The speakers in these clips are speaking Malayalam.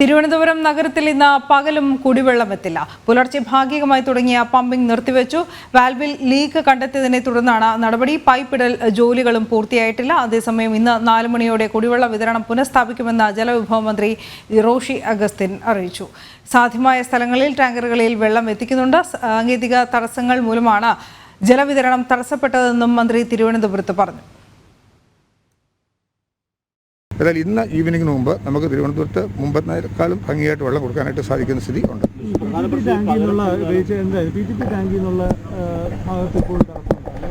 തിരുവനന്തപുരം നഗരത്തിൽ ഇന്ന് പകലും കുടിവെള്ളം എത്തില്ല പുലർച്ചെ ഭാഗികമായി തുടങ്ങിയ പമ്പിംഗ് നിർത്തിവെച്ചു. വാൽവിൽ ലീക്ക് കണ്ടെത്തിയതിനെ തുടർന്നാണ് നടപടി. പൈപ്പിടൽ ജോലികളും പൂർത്തിയായിട്ടില്ല. അതേസമയം ഇന്ന് നാല് മണിയോടെ കുടിവെള്ള വിതരണം പുനഃസ്ഥാപിക്കുമെന്ന് ജലവിഭവ മന്ത്രി റോഷി അഗസ്തിൻ അറിയിച്ചു. സാധ്യമായ സ്ഥലങ്ങളിൽ ടാങ്കറുകളിൽ വെള്ളം എത്തിക്കുന്നുണ്ട്. സാങ്കേതിക തടസ്സങ്ങൾ മൂലമാണ് ജലവിതരണം തടസ്സപ്പെട്ടതെന്നും മന്ത്രി തിരുവനന്തപുരത്ത് പറഞ്ഞു. എന്നാൽ ഇന്ന് ഈവനിങ്ങിന് മുമ്പ് നമുക്ക് തിരുവനന്തപുരത്ത് മുമ്പത്തേക്കാളും ഭംഗിയായിട്ട് വെള്ളം കൊടുക്കാനായിട്ട് സാധിക്കുന്ന സ്ഥിതി ഉണ്ട്?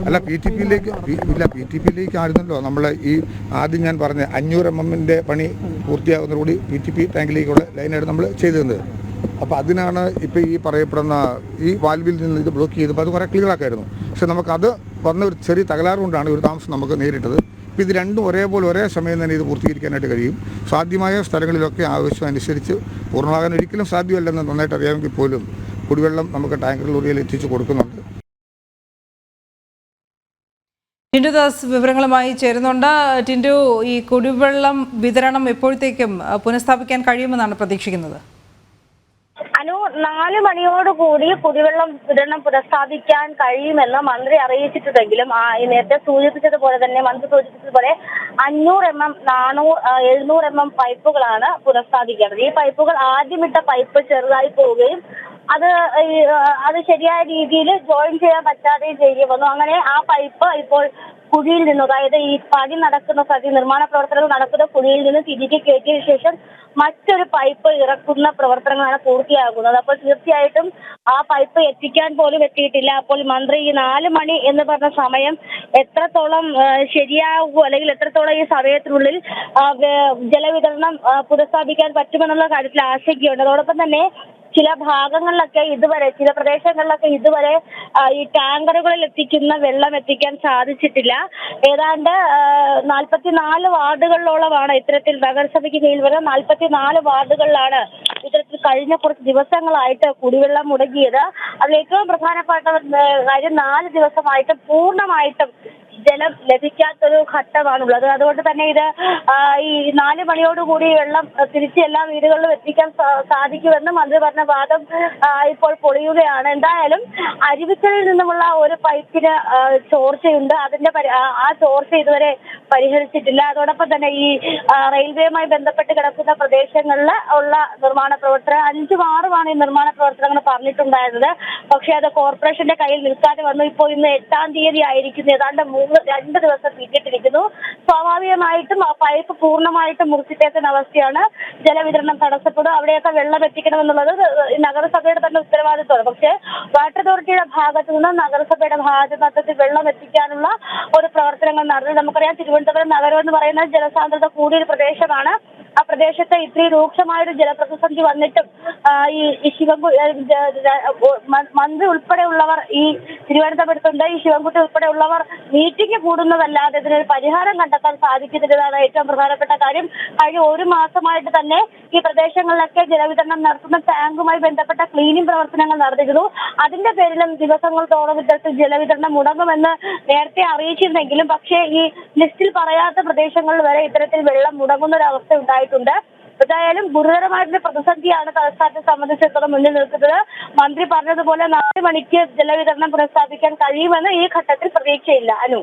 അല്ല പി ടി പിയിലേക്ക് ഇല്ല പി ടി പിയിലേക്ക് ആയിരുന്നല്ലോ. നമ്മൾ ഈ ആദ്യം ഞാൻ പറഞ്ഞ അഞ്ഞൂറ് എം എമ്മിന്റെ പണി പൂർത്തിയാകുന്നതോടുകൂടി പി ടി പി ടാങ്കിലേക്കുള്ള ലൈനായിട്ട് നമ്മൾ ചെയ്തു ചെയ്തിരുന്നത്. അപ്പോൾ അതിനാണ് ഇപ്പോൾ ഈ പറയപ്പെടുന്ന ഈ വാൽവിൽ നിന്ന് ഇത് ബ്ലോക്ക് ചെയ്തപ്പോൾ അത് കുറേ ക്ലിയർ ആക്കായിരുന്നു. പക്ഷെ നമുക്കത് വന്ന ഒരു ചെറിയ തകരാറുകൊണ്ടാണ് ഒരു താമസം നമുക്ക് നേരിട്ടത്. ഇത് രണ്ടും ഒരേപോലെ ഒരേ സമയം തന്നെ ഇത് പൂർത്തീകരിക്കാനായിട്ട് കഴിയും. സാധ്യമായ സ്ഥലങ്ങളിലൊക്കെ ആവശ്യം അനുസരിച്ച് പൂർണമാകാൻ ഒരിക്കലും സാധ്യമല്ലെന്ന് നന്നായിട്ട് അറിയാമെങ്കിൽ പോലും കുടിവെള്ളം നമുക്ക് ടാങ്കർ ലോറിയിൽ എത്തിച്ചു കൊടുക്കുന്നുണ്ട്. ടിൻഡുദാസ് വിവരങ്ങളുമായി ചേരുന്നുണ്ട്. ടിൻഡു ഈ കുടിവെള്ളം വിതരണം എപ്പോഴത്തേക്കും പുനഃസ്ഥാപിക്കാൻ കഴിയുമെന്നാണ് പ്രതീക്ഷിക്കുന്നത്? നാല് മണിയോടുകൂടി കുടിവെള്ളം വിതരണം പുനഃസ്ഥാപിക്കാൻ കഴിയുമെന്ന് മന്ത്രി അറിയിച്ചിട്ടുണ്ടെങ്കിലും നേരത്തെ സൂചിപ്പിച്ചതുപോലെ തന്നെ മന്ത്രി സൂചിപ്പിച്ചതുപോലെ അഞ്ഞൂറ് എം എം നാനൂറ് എഴുന്നൂറ് എം എം പൈപ്പുകളാണ് പുനഃസ്ഥാപിക്കേണ്ടത്. ഈ പൈപ്പുകൾ ആദ്യമിട്ട പൈപ്പ് ചെറുതായി പോവുകയും അത് അത് ശരിയായ രീതിയിൽ ജോയിൻ ചെയ്യാൻ പറ്റാതെയും ചെയ്യുകയും വന്നു. അങ്ങനെ ആ പൈപ്പ് ഇപ്പോൾ കുഴിയിൽ നിന്ന്. അതായത് ഈ പണി നടക്കുന്ന സ്ഥലത്ത് നിർമ്മാണ പ്രവർത്തനങ്ങൾ നടക്കുന്ന കുഴിയിൽ നിന്ന് തിരികെ കയറ്റിയ ശേഷം മറ്റൊരു പൈപ്പ് ഇറക്കുന്ന പ്രവർത്തനങ്ങളാണ് പൂർത്തിയാകുന്നത്. അപ്പോൾ തീർച്ചയായിട്ടും ആ പൈപ്പ് എത്തിക്കാൻ പോലും എത്തിയിട്ടില്ല. അപ്പോൾ മന്ത്രി ഈ നാല് മണി എന്ന് പറഞ്ഞ സമയം എത്രത്തോളം ശരിയാകുമോ അല്ലെങ്കിൽ എത്രത്തോളം ഈ സമയത്തിനുള്ളിൽ ജലവിതരണം പുനഃസ്ഥാപിക്കാൻ പറ്റുമെന്നുള്ള കാര്യത്തിൽ ആശങ്കയുണ്ട്. അതോടൊപ്പം തന്നെ ചില ഭാഗങ്ങളിലൊക്കെ ഇതുവരെ ചില പ്രദേശങ്ങളിലൊക്കെ ഇതുവരെ ഈ ടാങ്കറുകളിൽ എത്തിക്കുന്ന വെള്ളം എത്തിക്കാൻ സാധിച്ചിട്ടില്ല. ഏതാണ്ട് നാൽപ്പത്തിനാല് വാർഡുകളിലോളമാണ് ഇത്തരത്തിൽ നഗരസഭയ്ക്ക് കീഴിൽ വരുന്ന നാൽപ്പത്തിനാല് വാർഡുകളിലാണ് ഇത്തരത്തിൽ കഴിഞ്ഞ കുറച്ച് ദിവസങ്ങളായിട്ട് കുടിവെള്ളം മുടങ്ങിയത്. അതിൽ ഏറ്റവും പ്രധാനപ്പെട്ട കാര്യം നാല് ദിവസമായിട്ട് പൂർണമായിട്ടും ജലം ലഭിക്കാത്തൊരു ഘട്ടമാണുള്ളത്. അതുകൊണ്ട് തന്നെ ഇത് ഈ നാല് മണിയോടുകൂടി വെള്ളം തിരിച്ച് എല്ലാ വീടുകളിലും എത്തിക്കാൻ സാധിക്കുമെന്ന് മന്ത്രി പറഞ്ഞ വാദം ഇപ്പോൾ പൊളിയുകയാണ്. എന്തായാലും അരുവിക്കലിൽ നിന്നുമുള്ള ഒരു പൈപ്പിന് ചോർച്ചയുണ്ട്. അതിന്റെ ആ- ചോർച്ച ഇതുവരെ പരിഹരിച്ചിട്ടില്ല. അതോടൊപ്പം തന്നെ ഈ റെയിൽവേയുമായി ബന്ധപ്പെട്ട് കിടക്കുന്ന പ്രദേശങ്ങളിൽ ഉള്ള നിർമ്മാണ പ്രവർത്തനം അഞ്ചും ആറുമാണ് ഈ നിർമ്മാണ പ്രവർത്തനങ്ങൾ പറഞ്ഞിട്ടുണ്ടായിരുന്നത്. പക്ഷേ അത് കോർപ്പറേഷന്റെ കയ്യിൽ നിൽക്കാതെ വന്നു. ഇപ്പോൾ ഇന്ന് എട്ടാം തീയതി ആയിരിക്കുന്നു. ഏതാണ്ട് മൂന്ന് രണ്ട് ദിവസം പിന്നിട്ടിരിക്കുന്നു. സ്വാഭാവികമായിട്ടും ആ പൈപ്പ് പൂർണമായിട്ടും മുറിച്ചിട്ടേക്കുന്ന അവസ്ഥയാണ്. ജലവിതരണം തടസ്സപ്പെടും. അവിടെയൊക്കെ വെള്ളം എത്തിക്കണമെന്നുള്ളത് നഗരസഭയുടെ തന്നെ ഉത്തരവാദിത്വമാണ്. പക്ഷേ വാട്ടർ അതോറിറ്റിയുടെ ഭാഗത്തു നിന്ന് നഗരസഭയുടെ ഭാഗത്ത് വെള്ളം എത്തിക്കാനുള്ള ഒരു പ്രവർത്തനങ്ങൾ നടന്നു. നമുക്കറിയാം തിരുവനന്തപുരം നഗരം എന്ന് പറയുന്നത് ജനസാന്ദ്രത കൂടിയൊരു പ്രദേശമാണ്. ആ പ്രദേശത്ത് ഇത്രയും രൂക്ഷമായൊരു ജലപ്രതിസന്ധി വന്നിട്ടും ഈ ശിവൻകു മന്ത്രി ഉൾപ്പെടെയുള്ളവർ ഈ തിരുവനന്തപുരത്തുണ്ട് ഈ ശിവൻകുട്ടി ഉൾപ്പെടെയുള്ളവർ മീറ്റിംഗ് കൂടുന്നതല്ലാതെ ഇതിനൊരു പരിഹാരം കണ്ടെത്താൻ സാധിക്കുന്നില്ലതാണ് ഏറ്റവും പ്രധാനപ്പെട്ട കാര്യം. കഴിഞ്ഞ ഒരു മാസമായിട്ട് തന്നെ ഈ പ്രദേശങ്ങളിലൊക്കെ ജലവിതരണം നടത്തുന്ന ടാങ്കുമായി ബന്ധപ്പെട്ട ക്ലീനിങ് പ്രവർത്തനങ്ങൾ നടന്നിരുന്നു. അതിന്റെ പേരിലും ദിവസങ്ങളോളം ഇത്തരത്തിൽ ജലവിതരണം മുടങ്ങുമെന്ന് നേരത്തെ അറിയിച്ചിരുന്നെങ്കിലും പക്ഷേ ഈ ലിസ്റ്റിൽ പറയാത്ത പ്രദേശങ്ങളിൽ വരെ ഇത്തരത്തിൽ വെള്ളം മുടങ്ങുന്ന ഒരു അവസ്ഥ ഉണ്ടായിട്ടുണ്ട്. എന്തായാലും ഗുരുതരമായിട്ടുള്ള പ്രതിസന്ധിയാണ് തലസ്ഥാനത്തെ സംബന്ധിച്ചിടത്തോളം മുന്നിൽ നിൽക്കുന്നത്. മന്ത്രി പറഞ്ഞതുപോലെ നാല് മണിക്ക് ജലവിതരണം പുനഃസ്ഥാപിക്കാൻ കഴിയുമെന്ന് ഈ ഘട്ടത്തിൽ പ്രതീക്ഷയില്ല. അനു?